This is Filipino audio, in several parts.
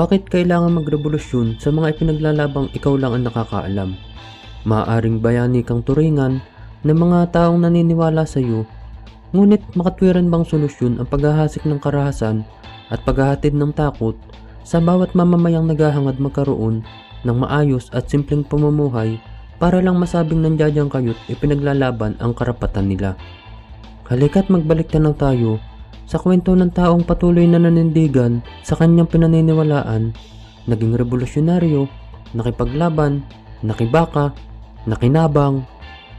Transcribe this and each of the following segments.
Bakit kailangan magrevolusyon sa mga ipinaglalabang ikaw lang ang nakakaalam? Maaaring bayani kang turingan ng mga taong naniniwala sa iyo, ngunit makatwiran bang solusyon ang paghahasik ng karahasan at paghahatid ng takot sa bawat mamamayang naghahangad magkaroon ng maayos at simpleng pamumuhay para lang masabing nandiyadyang kayo't ipinaglalaban ang karapatan nila. Halika't magbalik na tayo sa kwento ng taong patuloy na nanindigan sa kanyang pinaniniwalaan, naging revolusyonaryo, nakipaglaban, nakibaka, nakinabang,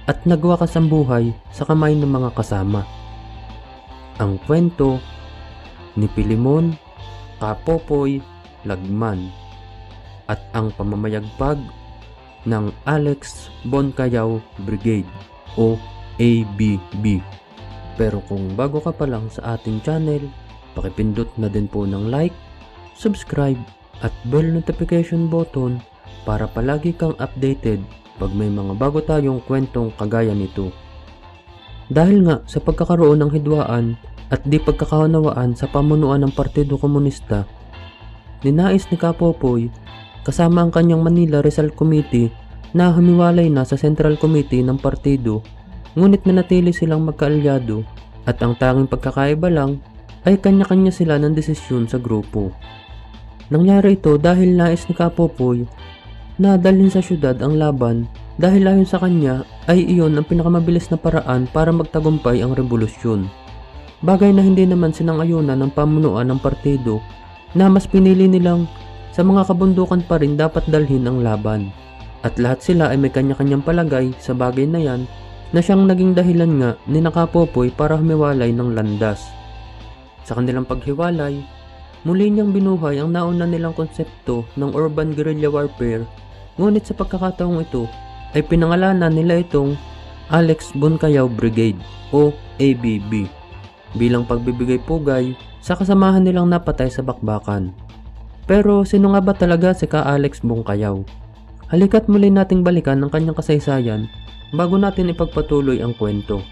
at nagwakas ang buhay sa kamay ng mga kasama. Ang kwento ni Pilimon Kapopoy Lagman at ang pamamayagpag ng Alex Boncayaw Brigade o ABB. Pero kung bago ka pa lang sa ating channel, pakipindot na din po ng like, subscribe at bell notification button para palagi kang updated pag may mga bago tayong kwentong kagaya nito. Dahil nga sa pagkakaroon ng hidwaan at di pagkakaunawaan sa pamunuan ng Partido Komunista, ninais ni Kapopoy kasama ang kanyang Manila Rizal Committee na humiwalay na sa Central Committee ng partido ngunit nanatili silang magkaalyado at ang tanging pagkakaiba lang ay kanya-kanya sila ng desisyon sa grupo. Nangyari ito dahil nais ni Kapopoy na dalhin sa syudad ang laban dahil ayon sa kanya ay iyon ang pinakamabilis na paraan para magtagumpay ang revolusyon. Bagay na hindi naman sinang-ayunan ng pamunuan ng partido na mas pinili nilang sa mga kabundukan pa rin dapat dalhin ang laban. At lahat sila ay may kanya-kanyang palagay sa bagay na yan na siyang naging dahilan nga ni Nakapopoy para humiwalay ng landas. Sa kanilang paghiwalay, muli niyang binuhay ang nauna nilang konsepto ng urban guerrilla warfare ngunit sa pagkakataong ito ay pinangalanan nila itong Alex Boncayaw Brigade o ABB bilang pagbibigay pugay sa kasamahan nilang napatay sa bakbakan. Pero sino nga ba talaga si ka Alex Boncayaw? Halika't muli nating balikan ang kanyang kasaysayan bago natin ipagpatuloy ang kwento.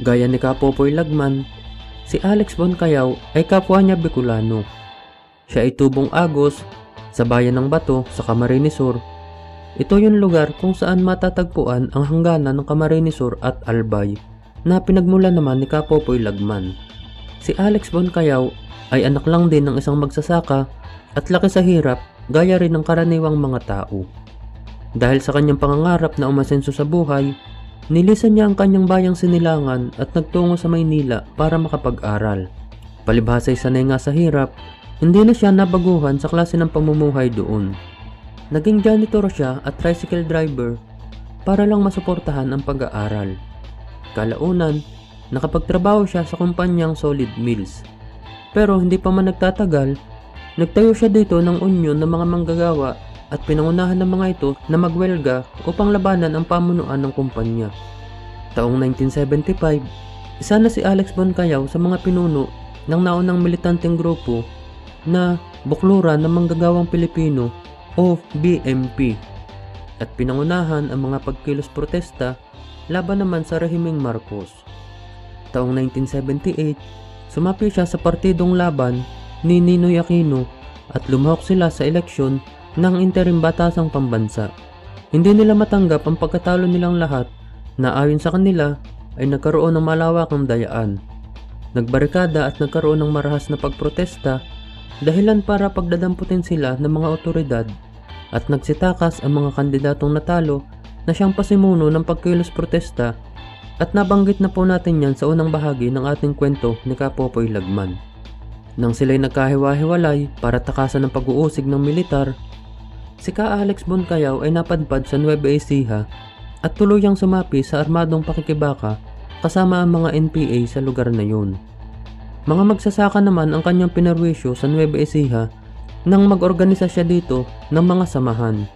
Gaya ni Kapopoy Lagman, si Alex Boncayaw ay kapwa niya Bicolano. Siya ay tubong Agos sa bayan ng Bato sa Camarines Sur. Ito yung lugar kung saan matatagpuan ang hangganan ng Camarines Sur at Albay na pinagmula naman ni Kapopoy Lagman. Si Alex Boncayaw ay anak lang din ng isang magsasaka at laki sa hirap gaya rin ng karaniwang mga tao. Dahil sa kanyang pangangarap na umasenso sa buhay, nilisan niya ang kanyang bayang sinilangan at nagtungo sa Maynila para makapag-aral. Palibhasay sanay nga sa hirap, hindi na siya nabaguhan sa klase ng pamumuhay doon. Naging janitor siya at tricycle driver para lang masuportahan ang pag-aaral. Kalaunan, nakapagtrabaho siya sa kumpanyang Solid Mills. Pero hindi pa man nagtatagal, nagtayo siya dito ng union ng mga manggagawa at pinangunahan ng mga ito na magwelga upang labanan ang pamunuan ng kumpanya. Taong 1975, isa na si Alex Boncayaw sa mga pinuno ng naunang militanteng grupo na Bukluran ng Manggagawang Pilipino o BMP at pinangunahan ang mga pagkilos protesta laban naman sa rehimeng Marcos. Taong 1978, sumapi siya sa partidong laban ni Ninoy Aquino at lumahok sila sa eleksyon ng interim batasang pambansa. Hindi nila matanggap ang pagkatalo nilang lahat na ayon sa kanila ay nagkaroon ng malawakang dayaan. Nagbarikada at nagkaroon ng marahas na pagprotesta dahilan para pagdadamputin sila ng mga otoridad at nagsitakas ang mga kandidatong natalo na siyang pasimuno ng pagkilos protesta at nabanggit na po natin yan sa unang bahagi ng ating kwento ni Kapopoy Lagman. Nang sila'y nagkahiwa-hiwalay para takasan ng pag-uusig ng militar, si Ka Alex Boncayaw ay napadpad sa Nueva Ecija at tuluyang sumapi sa armadong pakikibaka kasama ang mga NPA sa lugar na yun. Mga magsasaka naman ang kanyang pinarwisyo sa Nueva Ecija nang mag-organisa siya dito ng mga samahan.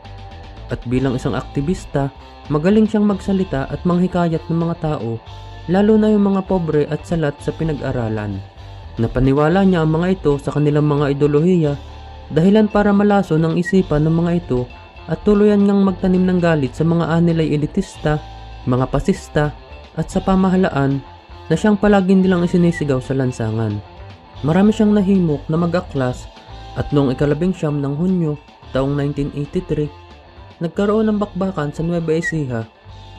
At bilang isang aktivista, magaling siyang magsalita at manghikayat ng mga tao, lalo na yung mga pobre at salat sa pinag-aralan. Napaniwala niya ang mga ito sa kanilang mga ideolohiya dahilan para malaso ng isipan ng mga ito at tuluyan ngang magtanim ng galit sa mga anilay elitista, mga pasista at sa pamahalaan na siyang palaging nilang isinisigaw sa lansangan. Marami siyang nahimok na mag-aklas At noong ikalabing siyam ng Hunyo, taong 1983, nagkaroon ng bakbakan sa Nueva Ecija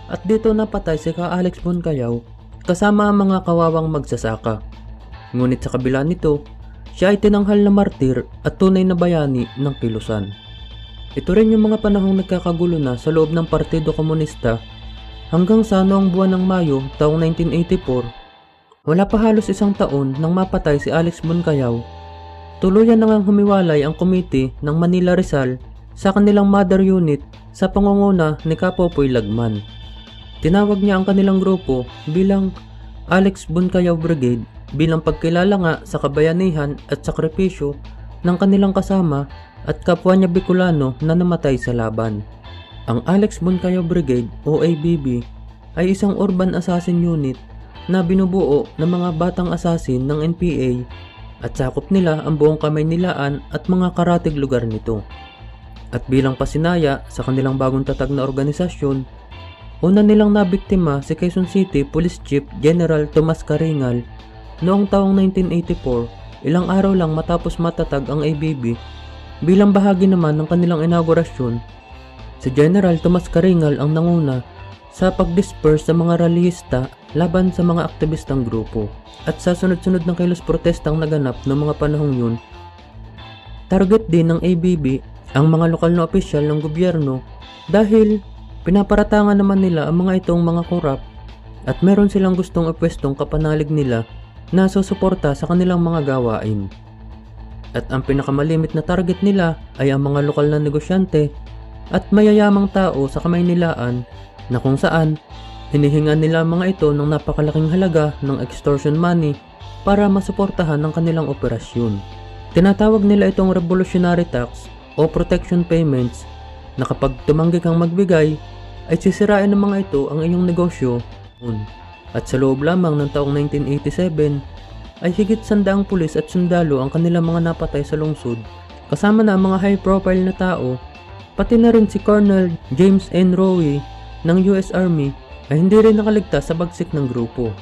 at dito napatay si Ka Alex Boncayaw kasama ang mga kawawang magsasaka. Ngunit sa kabila nito, siya ay tinanghal na martir at tunay na bayani ng kilusan. Ito rin yung mga panahong nagkakagulo na sa loob ng Partido Komunista hanggang sa noong buwan ng Mayo taong 1984, wala pa halos isang taon nang mapatay si Alex Boncayaw. Tuluyan na ngang humiwalay ang komite ng Manila Rizal sa kanilang mother unit sa pangunguna ni Kapopoy Lagman. Tinawag niya ang kanilang grupo bilang Alex Boncayaw Brigade bilang pagkilala nga sa kabayanihan at sakripisyo ng kanilang kasama at kapwa niya Bicolano na namatay sa laban. Ang Alex Boncayo Brigade o ABB ay isang urban assassin unit na binubuo ng mga batang assassin ng NPA at sakop nila ang buong kamay nilaan at mga karatig lugar nito. At bilang pasinaya sa kanilang bagong tatag na organisasyon, una nilang nabiktima si Quezon City Police Chief General Tomas Caringal Noong taong 1984, ilang araw lang matapos matatag ang ABB, bilang bahagi naman ng kanilang inaugurasyon, si General Tomas Caringal ang nanguna sa pag-disperse sa mga rallyista laban sa mga aktivistang grupo. At sa sunod-sunod ng kilos protestang naganap ng mga panahong yun, target din ng ABB ang mga lokal na opisyal ng gobyerno dahil pinaparatangan naman nila ang mga itong mga korap at meron silang gustong ipwestong kapanalig nila na susuporta sa kanilang mga gawain. At ang pinakamalimit na target nila ay ang mga lokal na negosyante at mayayamang tao sa kamay nilaan na kung saan hinihingan nila mga ito ng napakalaking halaga ng extortion money para masuportahan ang kanilang operasyon. Tinatawag nila itong revolutionary tax o protection payments na kapag tumanggi kang magbigay ay sisirain ng mga ito ang iyong negosyo at sa loob lamang ng taong 1987 ay higit sandaang pulis at sundalo ang kanilang mga napatay sa lungsod kasama na ang mga high profile na tao pati na rin si Colonel James N. Rowe ng US Army ay hindi rin nakaligtas sa bagsik ng grupo.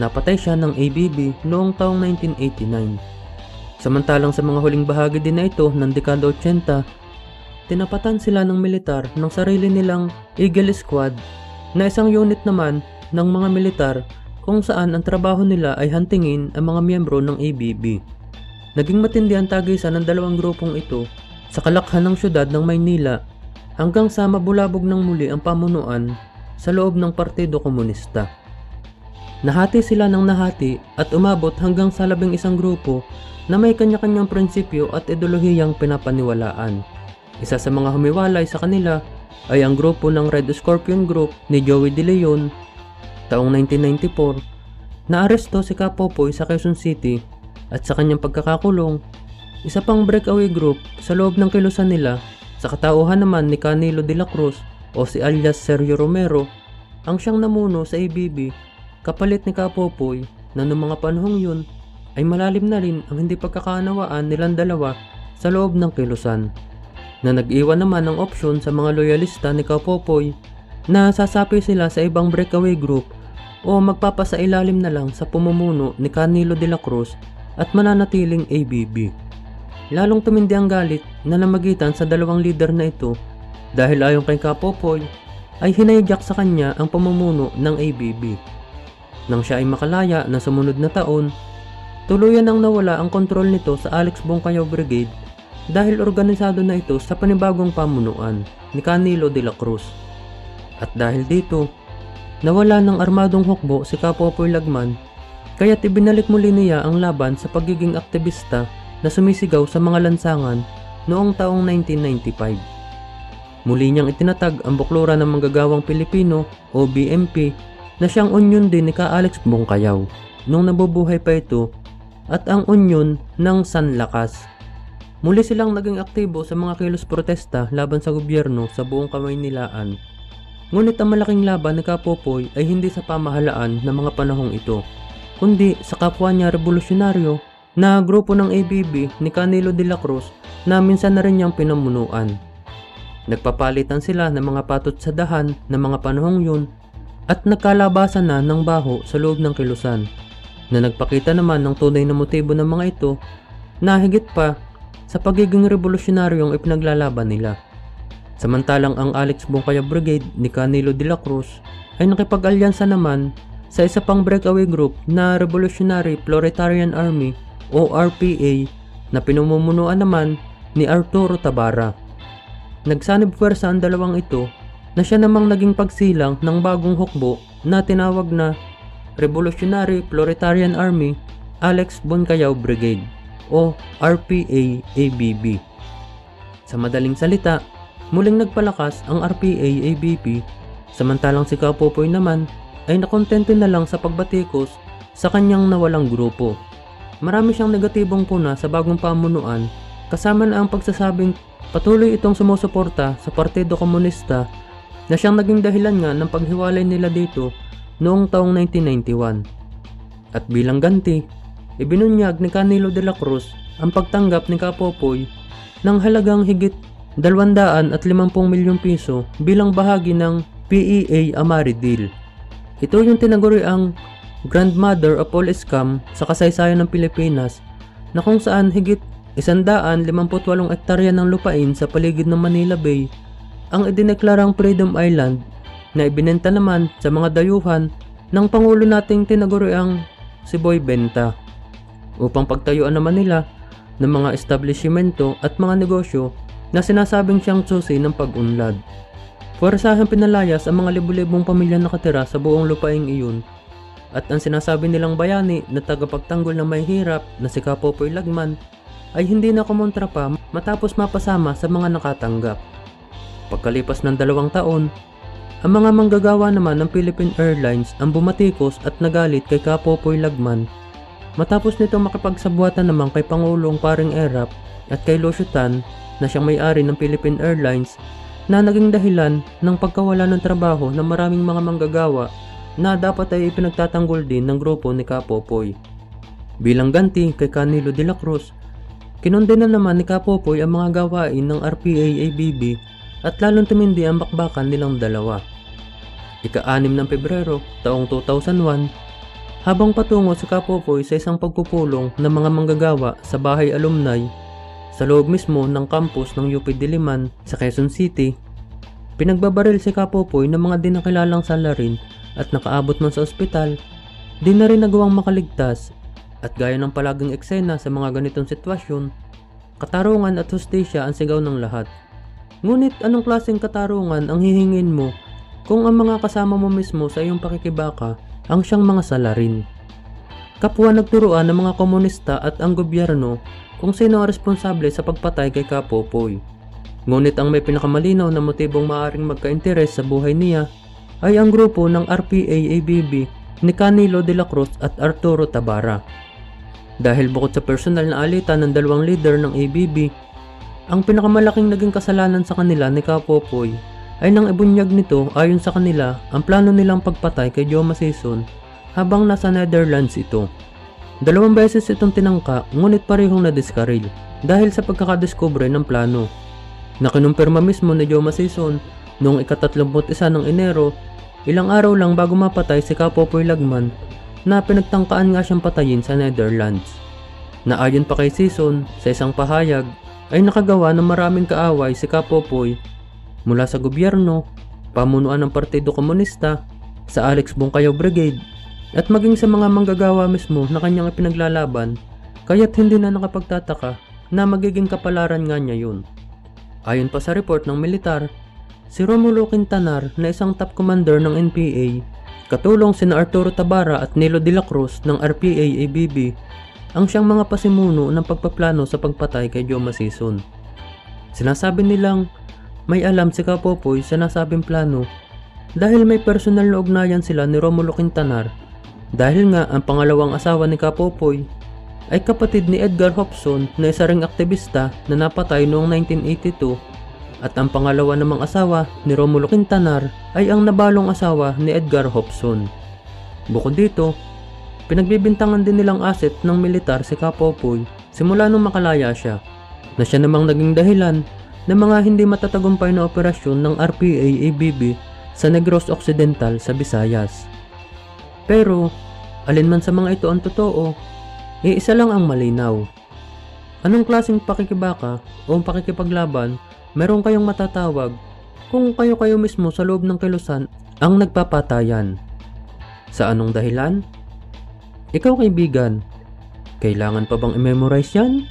Napatay siya ng ABB noong taong 1989. Samantalang sa mga huling bahagi din na ito ng dekada 80, tinapatan sila ng militar ng sarili nilang Eagle Squad na isang unit naman ng mga militar kung saan ang trabaho nila ay hantingin ang mga miyembro ng ABB. Naging matindi ang tagisan ng dalawang grupong ito sa kalakhan ng syudad ng Maynila hanggang sa mabulabog ng muli ang pamunuan sa loob ng Partido Komunista. Nahati sila ng nahati at umabot hanggang sa labing isang grupo na may kanya-kanyang prinsipyo at ideolohiyang pinapaniwalaan. Isa sa mga humiwalay sa kanila ay ang grupo ng Red Scorpion Group ni Joey De Leon Taong 1994, naaresto si Kapopoy sa Quezon City at sa kanyang pagkakakulong, isa pang breakaway group sa loob ng kilusan nila. Sa katauhan naman ni Canelo de la Cruz o si alias Sergio Romero ang siyang namuno sa ABB kapalit ni Kapopoy na noong mga panahong yun ay malalim na rin ang hindi pagkakaunawaan nilang dalawa sa loob ng kilusan na nag-iwan naman ng opsyon sa mga loyalista ni Kapopoy na sasapi sila sa ibang breakaway group o magpapasailalim na lang sa pumumuno ni Canelo de la Cruz at mananatiling ABB. Lalong tumindi ang galit na namagitan sa dalawang leader na ito dahil ayon kay Kapopoy ay hinayjak sa kanya ang pamumuno ng ABB. Nang siya ay makalaya na sumunod na taon, tuluyan ang nawala ang kontrol nito sa Alex Bongkayaw Brigade dahil organisado na ito sa panibagong pamunuan ni Canelo de la Cruz. At dahil dito, Nawala ng armadong hukbo si Kapopoy Lagman kaya't ibinalik muli niya ang laban sa pagiging aktivista na sumisigaw sa mga lansangan noong taong 1995. Muli niyang itinatag ang buklura ng manggagawang Pilipino o BMP na siyang unyon din ni Ka Alex Bongkayaw nung nabubuhay pa ito at ang unyon ng San Lakas. Muli silang naging aktibo sa mga kilos protesta laban sa gobyerno sa buong kamay nilaan Ngunit ang malaking laban ni Kapopoy ay hindi sa pamahalaan ng mga panahong ito, kundi sa kapwa niya revolusyonaryo na grupo ng ABB ni Canelo de la Cruz na minsan na rin niyang pinamunuan. Nagpapalitan sila ng mga patot sa dahan ng mga panahong yun at nagkalabasan na ng baho sa loob ng kilusan na nagpakita naman ng tunay na motibo ng mga ito na higit pa sa pagiging revolusyonaryong ipinaglalaban nila. Samantalang ang Alex Bunkaya Brigade ni Canelo de la Cruz ay nakipag-alyansa naman sa isa pang breakaway group na Revolutionary Proletarian Army o RPA na pinamumunuan naman ni Arturo Tabara. Nagsanib puwersa ang dalawang ito na siya namang naging pagsilang ng bagong hukbo na tinawag na Revolutionary Proletarian Army Alex Bunkayao Brigade o RPA-ABB. Sa madaling salita, muling nagpalakas ang RPA-ABB samantalang si Kapopoy naman ay nakontento na lang sa pagbatikos sa kanyang nawalang grupo. Marami siyang negatibong puna sa bagong pamunuan kasama na ang pagsasabing patuloy itong sumusuporta sa Partido Komunista na siyang naging dahilan nga ng paghiwalay nila dito noong taong 1991. At bilang ganti, ibinunyag ni Canelo de la Cruz ang pagtanggap ni Kapopoy ng halagang higit 250 milyong piso bilang bahagi ng PEA Amari Deal. Ito yung tinaguri ang grandmother of all scam sa kasaysayan ng Pilipinas na kung saan higit 158 ektarya ng lupain sa paligid ng Manila Bay ang idineklarang Freedom Island na ibinenta naman sa mga dayuhan ng Pangulo nating tinaguriang si Boy Benta upang pagtayuan naman nila ng mga establishmento at mga negosyo na sinasabing siyang susi ng pag-unlad. Puwersahan pinalayas ang mga libu-libong pamilya nakatira sa buong lupaing iyon at ang sinasabi nilang bayani na tagapagtanggol ng may hirap na si Kapopoy Lagman ay hindi na kumontra pa matapos mapasama sa mga nakatanggap. Pagkalipas ng dalawang taon, ang mga manggagawa naman ng Philippine Airlines ang bumatikos at nagalit kay Kapopoy Lagman matapos nito makipagsabuatan naman kay Pangulong Paring Erap at kay Lucio Tan na siyang may-ari ng Philippine Airlines na naging dahilan ng pagkawala ng trabaho ng maraming mga manggagawa na dapat ay ipinagtatanggol din ng grupo ni Kapopoy. Bilang ganti kay Canelo de la Cruz, kinondena naman ni Kapopoy ang mga gawain ng RPA-ABB at lalong tumindi ang bakbakan nilang dalawa. Ika-6 ng Pebrero taong 2001, habang patungo si Kapopoy sa isang pagpupulong ng mga manggagawa sa bahay alumni sa loob mismo ng campus ng UP Diliman sa Quezon City, pinagbabaril si Kapopoy ng mga dinakilalang salarin at nakaabot man sa ospital, di na rin nagawang makaligtas at gaya ng palaging eksena sa mga ganitong sitwasyon, katarungan at hustisya ang sigaw ng lahat. Ngunit anong klaseng katarungan ang hihingin mo kung ang mga kasama mo mismo sa iyong pakikibaka ang siyang mga salarin? Kapwa nagturuan ng mga komunista at ang gobyerno kung sino ang responsable sa pagpatay kay Kapopoy. Ngunit ang may pinakamalinaw na motibong maaring magka-interes sa buhay niya ay ang grupo ng RPA-ABB ni Canelo de la Cruz at Arturo Tabara. Dahil bukod sa personal na alitan ng dalawang leader ng ABB, ang pinakamalaking naging kasalanan sa kanila ni Kapopoy ay nang ibunyag nito ayon sa kanila ang plano nilang pagpatay kay Joma Season habang nasa Netherlands ito. Dalawang beses itong tinangka ngunit parehong na-discarril dahil sa pagkakadiskubre ng plano. Nakinumpirma mismo ni Joma Season noong ika-31 ng Enero, ilang araw lang bago mapatay si Kapopoy Lagman na pinagtangkaan nga siyang patayin sa Netherlands. Na ayon pa kay Season sa isang pahayag ay nakagawa ng maraming kaaway si Kapopoy mula sa gobyerno, pamunuan ng Partido Komunista, sa Alex Bungkayaw Brigade at maging sa mga manggagawa mismo na kanyang ipinaglalaban, kaya't hindi na nakapagtataka na magiging kapalaran nga niya yun. Ayon pa sa report ng militar, si Romulo Quintanar na isang top commander ng NPA, katulong sina Arturo Tabara at Nilo de la Cruz ng RPA-ABB, ang siyang mga pasimuno ng pagpaplano sa pagpatay kay Joma Sison. Sinasabi nilang may alam si Kapopoy sa nasabing plano dahil may personal na ugnayan sila ni Romulo Quintanar dahil nga ang pangalawang asawa ni Kapopoy ay kapatid ni Edgar Hobson na isa ring aktivista na napatay noong 1982 at ang pangalawa namang asawa ni Romulo Quintanar ay ang nabalong asawa ni Edgar Hobson. Bukod dito, pinagbibintangan din nilang asset ng militar si Kapopoy simula nung makalaya siya na siya namang naging dahilan ng mga hindi matatagumpay na operasyon ng RPA-ABB sa Negros Occidental sa Visayas. Pero, alin man sa mga ito ang totoo, iisa lang ang malinaw. Anong klaseng pakikibaka o pakikipaglaban meron kayong matatawag kung kayo-kayo mismo sa loob ng kilusan ang nagpapatayan? Sa anong dahilan? Ikaw kaibigan, kailangan pa bang i-memorize yan?